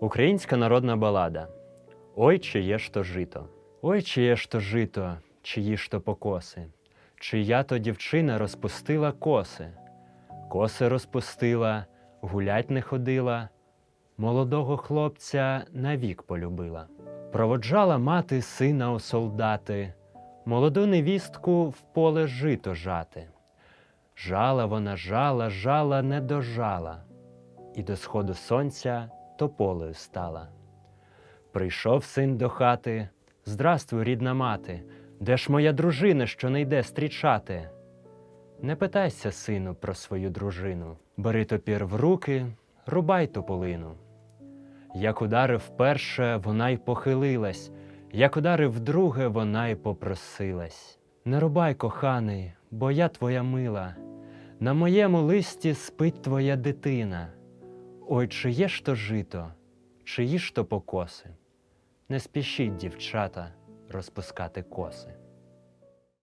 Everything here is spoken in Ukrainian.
Українська народна балада. Ой, чиє ж то жито. Ой, чиє ж то жито, чиї ж то покоси. Чия то дівчина розпустила коси. Коси розпустила, гулять не ходила, молодого хлопця навік полюбила. Проводжала мати сина у солдати, молоду невістку в поле жито жати. Жала вона, жала, жала, не дожала, і до сходу сонця тополею стала. Прийшов син до хати. Здравствуй, рідна мати, де ж моя дружина, що не йде стрічати? Не питайся, сину, про свою дружину. Бери топір в руки, рубай тополину. Як ударив перше, вона й похилилась, як ударив вдруге, вона й попросилась. Не рубай, коханий, бо я твоя мила. На моєму листі спить твоя дитина. Ой, чиє ж то жито, чиї ж то покоси. Не спішіть, дівчата, розпускати коси.